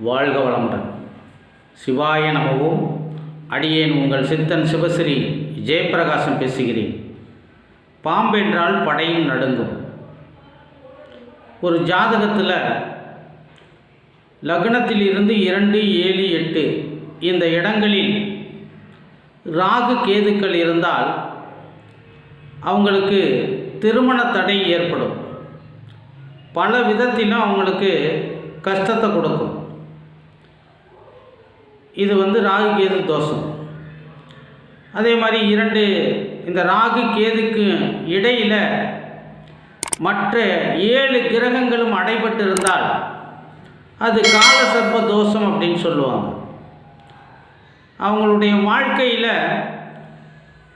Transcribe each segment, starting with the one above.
வாழ்க வளமுடன். சிவாய நமவும் அடியேன் உங்கள் சித்தன் சிவஸ்ரீ ஜெயப்பிரகாசம் பேசுகிறேன். பாம்பென்றால் படையும் நடுங்கும். ஒரு ஜாதகத்தில் லக்னத்தில் இருந்து இரண்டு ஏழு எட்டு இந்த இடங்களில் ராகு கேதுக்கள் இருந்தால் அவங்களுக்கு திருமண தடை ஏற்படும். பல விதத்திலும் அவங்களுக்கு கஷ்டத்தை கொடுக்கும். இது வந்து ராகு கேது தோஷம். அதே மாதிரி இரண்டு இந்த ராகு கேதுக்கு இடையில் மற்ற ஏழு கிரகங்களும் அடைபட்டு இருந்தால் அது காலசர்ப்ப தோஷம் அப்படின்னு சொல்லுவாங்க. அவங்களுடைய வாழ்க்கையில்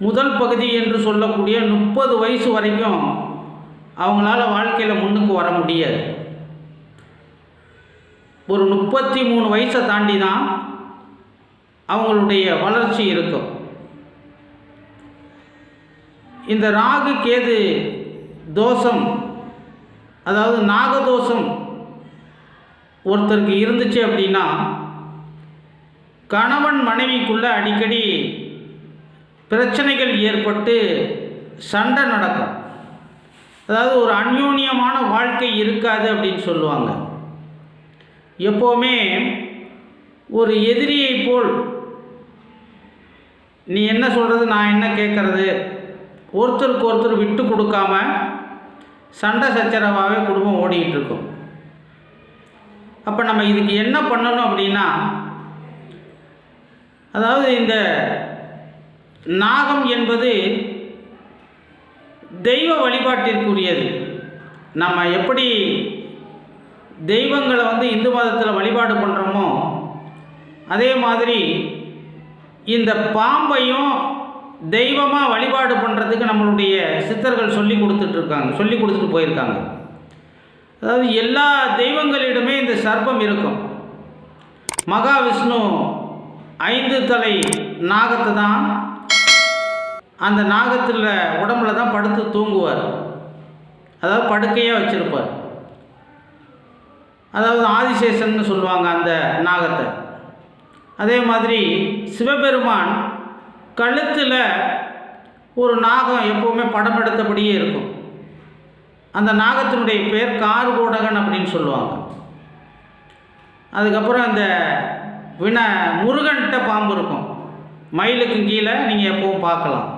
முதல் பகுதி என்று சொல்லக்கூடிய முப்பது வயசு வரைக்கும் அவங்களால வாழ்க்கையில் முன்னுக்கு வர முடியாது. ஒரு முப்பத்தி மூணு வயசை தாண்டி தான் அவங்களுடைய வளர்ச்சி இருக்கும். இந்த ராகு கேது தோஷம் அதாவது நாகதோஷம் ஒருத்தருக்கு இருந்துச்சு அப்படின்னா கணவன் மனைவிக்குள்ள அடிக்கடி பிரச்சனைகள் ஏற்பட்டு சண்டை நடக்கும். அதாவது ஒரு அந்யூன்யமான வாழ்க்கை இருக்காது அப்படின்னு சொல்லுவாங்க. எப்போவுமே ஒரு எதிரியை போல் நீ என்ன சொல்கிறது நான் என்ன கேட்குறது? ஒருத்தருக்கு ஒருத்தர் விட்டு கொடுக்காம சண்டை சச்சரவாகவே குடும்பம் ஓடிக்கிட்டு இருக்கும். அப்போ நம்ம இதுக்கு என்ன பண்ணணும் அப்படின்னா அதாவது இந்த நாகம் என்பது தெய்வ வழிபாட்டிற்குரியது. நம்ம எப்படி தெய்வங்களை வந்து இந்து மதத்தில் வழிபாடு பண்ணுறோமோ அதே மாதிரி இந்த பாம்பையும் தெய்வமாக வழிபாடு பண்ணுறதுக்கு நம்மளுடைய சித்தர்கள் சொல்லி கொடுத்துட்ருக்காங்க சொல்லி கொடுத்துட்டு போயிருக்காங்க. அதாவது எல்லா தெய்வங்களிடமே இந்த சர்ப்பம் இருக்கும். மகாவிஷ்ணு ஐந்து தலை நாகத்தை தான் அந்த நாகத்தில் உடம்புல தான் படுத்து தூங்குவார். அதாவது படுக்கையாக வச்சுருப்பார். அதாவது ஆதிசேஷன்னு சொல்லுவாங்க அந்த நாகத்தை. அதே மாதிரி சிவபெருமான் கழுத்தில் ஒரு நாகம் எப்போவுமே படம் எடுத்தபடியே இருக்கும். அந்த நாகத்தினுடைய பேர் கார்கோடகன் அப்படின்னு சொல்லுவாங்க. அதுக்கப்புறம் அந்த வின முருகன்கிட்ட பாம்பு இருக்கும். மயிலுக்கு கீழே நீங்கள் எப்பவும் பார்க்கலாம்.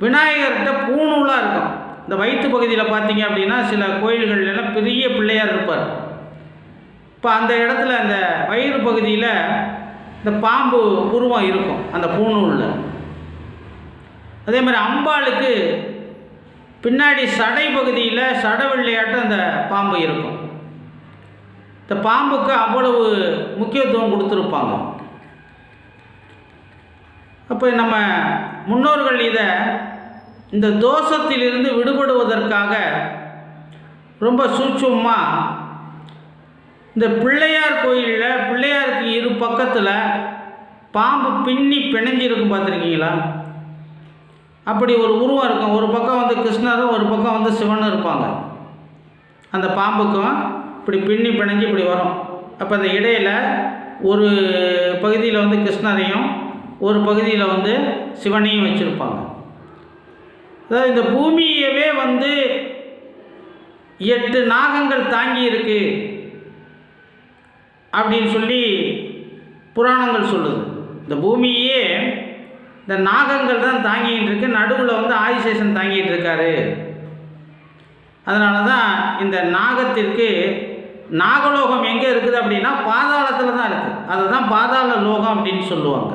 விநாயகர்கிட்ட பூணூலாக இருக்கும். இந்த வயிற்று பகுதியில் பார்த்தீங்க அப்படின்னா சில கோயில்கள்லாம் பெரிய பிள்ளையார் இருப்பார். இப்போ அந்த இடத்துல அந்த வயிறு பகுதியில் இந்த பாம்பு உருவம் இருக்கும் அந்த பூணூலில் அதே மாதிரி அம்பாளுக்கு பின்னாடி சடை பகுதியில் சட வெள்ளையாட்டம் அந்த பாம்பு இருக்கும். இந்த பாம்புக்கு அவ்வளவு முக்கியத்துவம் கொடுத்துருப்பாங்க. அப்போ நம்ம முன்னோர்கள் இதை இந்த தோஷத்திலிருந்து விடுபடுவதற்காக ரொம்ப சூட்சமாக இந்த பிள்ளையார் கோயிலில் பிள்ளையாருக்கு இரு பக்கத்தில் பாம்பு பின்னி பிணைஞ்சிருக்கும் பார்த்துருக்கீங்களா? அப்படி ஒரு உருவம் இருக்கும். ஒரு பக்கம் வந்து கிருஷ்ணரும் ஒரு பக்கம் வந்து சிவனும் இருப்பாங்க. அந்த பாம்புக்கும் இப்படி பின்னி பிணைஞ்சு இப்படி வரும். அப்போ அந்த இடையில் ஒரு பகுதியில் வந்து கிருஷ்ணரையும் ஒரு பகுதியில் வந்து சிவனையும் வச்சுருப்பாங்க. அதாவது இந்த பூமியவே வந்து எட்டு நாகங்கள் தாங்கி இருக்குது அப்படின்னு சொல்லி புராணங்கள் சொல்லுது. இந்த பூமியே இந்த நாகங்கள் தான் தாங்கிட்டு இருக்கு. நடுவில் வந்து ஆதிசேஷன் தாங்கிட்டு இருக்காரு. அதனால தான் இந்த நாகத்திற்கு நாகலோகம் எங்கே இருக்குது அப்படின்னா பாதாளத்தில் தான் இருக்குது அதை தான் பாதாள லோகம் அப்படின்னு சொல்லுவாங்க.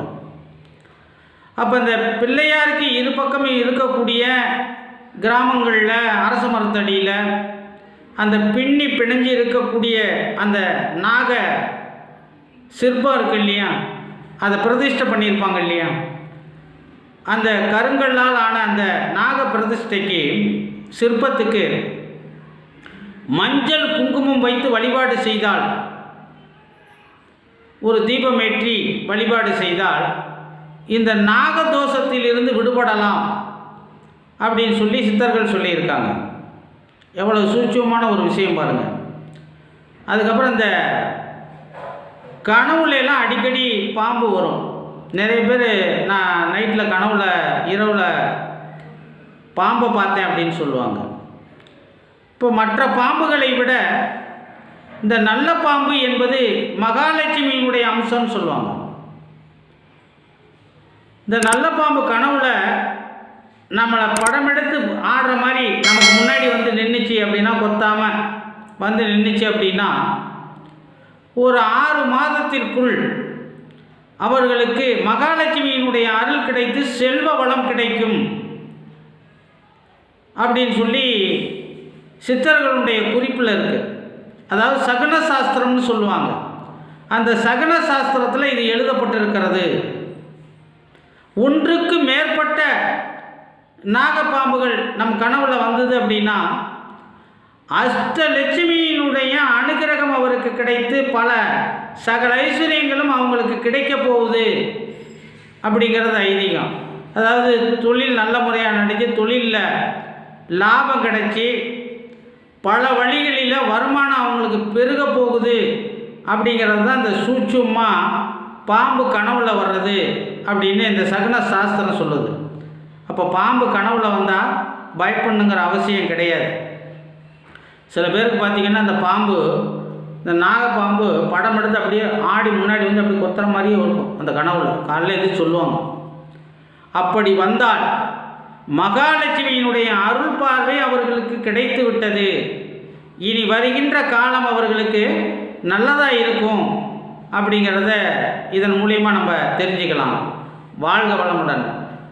அப்போ இந்த பிள்ளையாருக்கு இரு பக்கமும் இருக்கக்கூடிய கிராமங்களில் அரச மரத்தடியில் அந்த பின்னி பிணைஞ்சு இருக்கக்கூடிய அந்த நாக சிற்பம் இருக்கு இல்லையா? அதை பிரதிஷ்டை பண்ணியிருப்பாங்க இல்லையா? அந்த கருங்கல்லால் ஆன அந்த நாக பிரதிஷ்டைக்கு சிற்பத்துக்கு மஞ்சள் குங்குமம் வைத்து வழிபாடு செய்தால் ஒரு தீபமேற்றி வழிபாடு செய்தால் இந்த நாகதோஷத்திலிருந்து விடுபடலாம் அப்படின்னு சொல்லி சித்தர்கள் சொல்லியிருக்காங்க. எவ்வளோ சூட்சமான ஒரு விஷயம் பாருங்கள் அதுக்கப்புறம் இந்த கனவுல எல்லாம் அடிக்கடி பாம்பு வரும். நிறைய பேர் நான் நைட்டில் கனவுல இரவில் பாம்பை பார்த்தேன் அப்படின்னு சொல்லுவாங்க. இப்போ மற்ற பாம்புகளை விட இந்த நல்ல பாம்பு என்பது மகாலட்சுமியினுடைய அம்சம்னு சொல்லுவாங்க. இந்த நல்ல பாம்பு கனவுல நம்மளை படம் எடுத்து ஆடுற மாதிரி நமக்கு முன்னாடி வந்து நின்றுச்சு அப்படின்னா கொத்தாமல் வந்து நின்றுச்சு அப்படின்னா ஒரு ஆறு மாதத்திற்குள் அவர்களுக்கு மகாலட்சுமியினுடைய அருள் கிடைத்து செல்வ வளம் கிடைக்கும் அப்படின்னு சொல்லி சித்தர்களுடைய குறிப்பில் இருக்கு. அதாவது சகுன சாஸ்திரம்னு சொல்லுவாங்க. அந்த சகன சாஸ்திரத்தில் இது எழுதப்பட்டிருக்கிறது. ஒன்றுக்கு மேற்பட்ட நாகப்பாம்புகள் நம் கனவுல வந்தது அப்படின்னா அஷ்டலட்சுமியினுடைய அனுகிரகம் அவருக்கு கிடைத்து பல சகல ஐஸ்வர்யங்களும் அவங்களுக்கு கிடைக்க போகுது அப்படிங்கிறது ஐதீகம். அதாவது தொழில் நல்ல முறையாக நடத்தி தொழிலில் லாபம் கிடைச்சி பல வழிகளில் வருமானம் அவங்களுக்கு பெருக போகுது அப்படிங்கிறது தான் இந்த சூட்சுமா பாம்பு கனவுல வர்றது அப்படின்னு இந்த சகுன சாஸ்திரம் சொல்லுது. அப்போ பாம்பு கனவுல வந்தால் பயப்படணுங்கிற அவசியம் கிடையாது. சில பேருக்கு பார்த்தீங்கன்னா அந்த பாம்பு இந்த நாகப்பாம்பு படம் எடுத்து அப்படியே ஆடி முன்னாடி வந்து அப்படி கொத்துற மாதிரியே இருக்கும் அந்த கனவுல. காலையில் எது சொல்லுவாங்க. அப்படி வந்தால் மகாலட்சுமியினுடைய அருள் பார்வை அவர்களுக்கு கிடைத்து விட்டது. இனி வருகின்ற காலம் அவர்களுக்கு நல்லதாக இருக்கும் அப்படிங்கிறத இதன் மூலியமாக நம்ம தெரிஞ்சுக்கலாம். வாழ்க வளமுடன்.